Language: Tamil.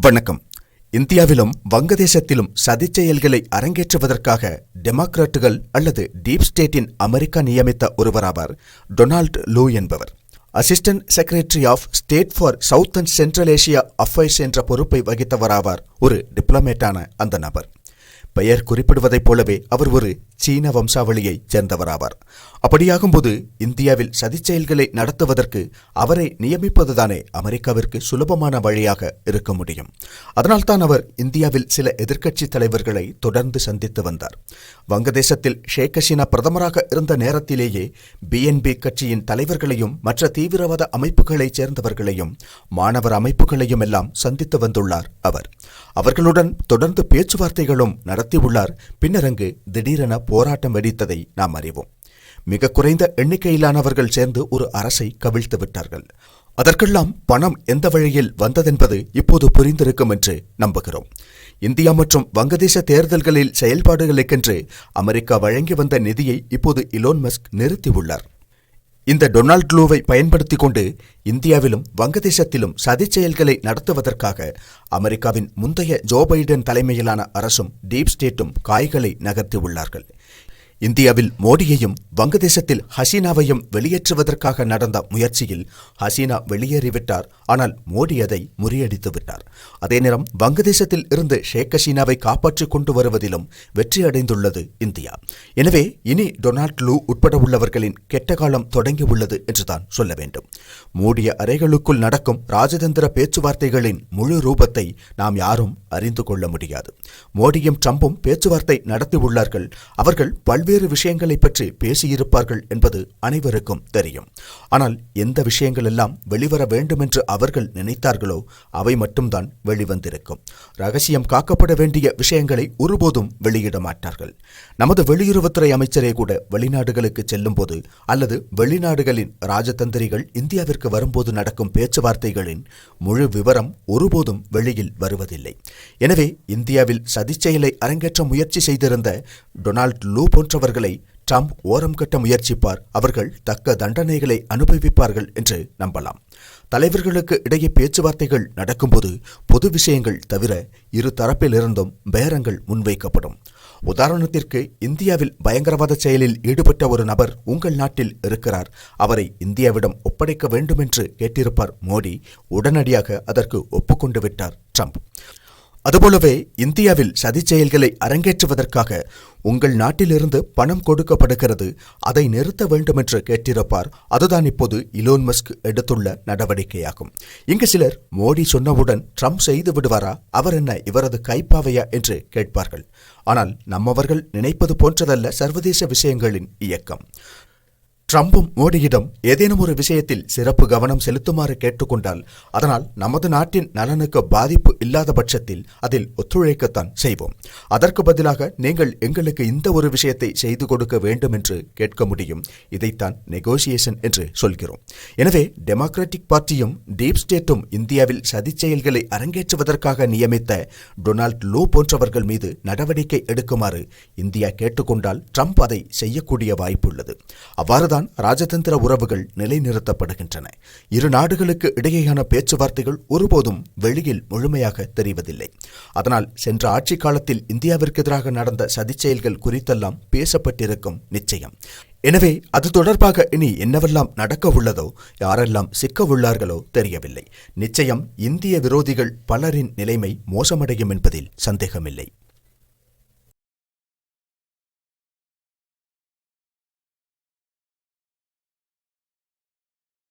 வணக்கம். இந்தியாவிலும் வங்கதேசத்திலும் சதிச்செயல்களை அரங்கேற்றுவதற்காக டெமோக்ராட்டுகள் அல்லது டீப் ஸ்டேட்டின் அமெரிக்கா நியமித்த ஒருவராவார் டொனால்ட் லூ என்பவர். Assistant secretary of state for south and central Asia affairs என்ற பொறுப்பை வகித்தவராவார் ஒரு டிப்ளமேட்டான அந்த நபர். பெயர் குறிப்பிடுவதைப் போலவே அவர் ஒரு சீன வம்சாவளியைச் சேர்ந்தவராவார். அப்படியாகும்போது இந்தியாவில் சதிச்செயல்களை நடத்துவதற்கு அவரை நியமிப்பதுதானே அமெரிக்காவிற்கு சுலபமான வழியாக இருக்க முடியும். அதனால்தான் அவர் இந்தியாவில் சில எதிர்க்கட்சி தலைவர்களை தொடர்ந்து சந்தித்து வந்தார். வங்கதேசத்தில் ஷேக் ஹசீனா பிரதமராக இருந்த நேரத்திலேயே பிஎன்பி கட்சியின் தலைவர்களையும் மற்ற தீவிரவாத அமைப்புகளைச் சேர்ந்தவர்களையும் மாணவர் அமைப்புகளையும் எல்லாம் சந்தித்து வந்துள்ளார் அவர். அவர்களுடன் தொடர்ந்து பேச்சுவார்த்தைகளும் நடத்தியுள்ளார். பின்னர் அங்கு திடீரென போராட்டம் வெடித்ததை நாம் அறிவோம். மிக குறைந்த எண்ணிக்கையிலானவர்கள் சேர்ந்து ஒரு அரசை கவிழ்த்து விட்டார்கள். அதற்கெல்லாம் பணம் எந்த வழியில் வந்ததென்பது இப்போது புரிந்திருக்கும் என்று நம்புகிறோம். இந்தியா மற்றும் வங்கதேச தேர்தல்களில் செயல்பாடுகளுக்கென்று அமெரிக்கா வழங்கி வந்த நிதியை இப்போது இலோன் மஸ்க் நிறுத்தியுள்ளார். இந்த டொனால்ட் லூவை பயன்படுத்திக் கொண்டு இந்தியாவிலும் வங்கதேசத்திலும் சதி செயல்களை நடத்துவதற்காக அமெரிக்காவின் முந்தைய ஜோ பைடன் தலைமையிலான அரசும் டீப் ஸ்டேட்டும் காய்களை நகர்த்தியுள்ளார்கள் இந்தியாவில் மோடியையும் வங்கதேசத்தில் ஹசீனாவையும் வெளியேற்றுவதற்காக நடந்த முயற்சியில் ஹசீனா வெளியேறிவிட்டார். ஆனால் மோடி அதை முறியடித்து விட்டார். அதே நேரம் வங்கதேசத்தில் இருந்து ஷேக் ஹசீனாவை காப்பாற்றிக் கொண்டு வருவதிலும் வெற்றியடைந்துள்ளது இந்தியா. எனவே இனி டொனால்ட் லூ உட்பட உள்ளவர்களின் கெட்ட காலம் தொடங்கியுள்ளது என்றுதான் சொல்ல வேண்டும். மூடிய அறைகளுக்குள் நடக்கும் ராஜதந்திர பேச்சுவார்த்தைகளின் முழு ரூபத்தை நாம் யாரும் அறிந்து கொள்ள முடியாது. மோடியும் ட்ரம்பும் பேச்சுவார்த்தை நடத்தியுள்ளார்கள் அவர்கள் பல்வேறு விஷயங்களை பற்றி பேசியிருப்பார்கள் என்பது அனைவருக்கும் தெரியும். ஆனால் எந்த விஷயங்கள் எல்லாம் வெளிவர வேண்டுமென்று அவர்கள் நினைத்தார்களோ அவை மட்டும்தான் வெளிவந்திருக்கும். ரகசியம் காக்கப்பட வேண்டிய விஷயங்களை ஒருபோதும் வெளியிட மாட்டார்கள். நமது வெளியுறவுத்துறை அமைச்சரே கூட வெளிநாடுகளுக்கு செல்லும்போது அல்லது வெளிநாடுகளின் ராஜதந்திரிகள் இந்தியாவிற்கு வரும்போது நடக்கும் பேச்சுவார்த்தைகளின் முழு விவரம் ஒருபோதும் வெளியில் வருவதில்லை. எனவே இந்தியாவில் சதிச்செயலை அரங்கேற்ற முயற்சி செய்திருந்த டொனால்ட் லூ போன்றவர்களை ட்ரம்ப் ஓரம் கட்ட முயற்சிப்பார். அவர்கள் தக்க தண்டனைகளை அனுபவிப்பார்கள் என்று நம்பலாம். தலைவர்களுக்கு இடையே பேச்சுவார்த்தைகள் நடக்கும்போது பொது விஷயங்கள் தவிர இரு தரப்பிலிருந்தும் பேரங்கள் முன்வைக்கப்படும். உதாரணத்திற்கு இந்தியாவில் பயங்கரவாத செயலில் ஈடுபட்ட ஒரு நபர் உங்கள் நாட்டில் இருக்கிறார். அவரை இந்தியாவிடம் ஒப்படைக்க வேண்டும் என்று கேட்டிருப்பார் மோடி. உடனடியாக அதற்கு ஒப்புக்கொண்டு விட்டார் ட்ரம்ப். அதுபோலவே இந்தியாவில் சதிச் செயல்களை அரங்கேற்றுவதற்காக உங்கள் நாட்டிலிருந்து பணம் கொடுக்கப்படுகிறது. அதை நிறுத்த வேண்டுமென்று கேட்டிருப்பார். அதுதான் இப்போது இலோன் மஸ்க் எடுத்துள்ள நடவடிக்கையாகும். இங்கு சிலர் மோடி சொன்னவுடன் ட்ரம்ப் செய்து விடுவாரா? அவர் என்ன இவரது கைப்பாவையா? என்று கேட்பார்கள். ஆனால் நம்மவர்கள் நினைப்பது போன்றதல்ல சர்வதேச விஷயங்களின் இயக்கம். ட்ரம்பும் மோடியிடம் ஏதேனும் ஒரு விஷயத்தில் சிறப்பு கவனம் செலுத்துமாறு கேட்டுக்கொண்டால் அதனால் நமது நாட்டின் நலனுக்கு பாதிப்பு இல்லாத பட்சத்தில் அதில் ஒத்துழைக்கத்தான் செய்வோம். அதற்கு பதிலாக நீங்கள் எங்களுக்கு இந்த ஒரு விஷயத்தை செய்து கொடுக்க வேண்டும் என்று கேட்க முடியும். இதைத்தான் நெகோசியேஷன் என்று சொல்கிறோம். எனவே டெமோக்ராட்டிக் பார்ட்டியும் டீப் ஸ்டேட்டும் இந்தியாவில் சதிச் செயல்களை அரங்கேற்றுவதற்காக நியமித்த டொனால்ட் லூ போன்றவர்கள் மீது நடவடிக்கை எடுக்குமாறு இந்தியா கேட்டுக்கொண்டால் ட்ரம்ப் அதை செய்யக்கூடிய வாய்ப்புள்ளது. அவ்வாறுதான் தான் ராஜதந்திர உறவுகள் நிலைநிறுத்தப்படுகின்றன. இரு நாடுகளுக்கு இடையேயான பேச்சுவார்த்தைகள் ஒருபோதும் வெளியில் முழுமையாக தெரிவதில்லை. அதனால் சென்ற ஆட்சி காலத்தில் இந்தியாவிற்கு எதிராக நடந்த சதிச்செயல்கள் குறித்தெல்லாம் பேசப்பட்டிருக்கும் நிச்சயம். எனவே அது தொடர்பாக இனி என்னவெல்லாம் நடக்க உள்ளதோ யாரெல்லாம் சிக்க உள்ளார்களோ தெரியவில்லை. நிச்சயம் இந்திய விரோதிகள் பலரின் நிலைமை மோசமடையும் என்பதில் சந்தேகமில்லை.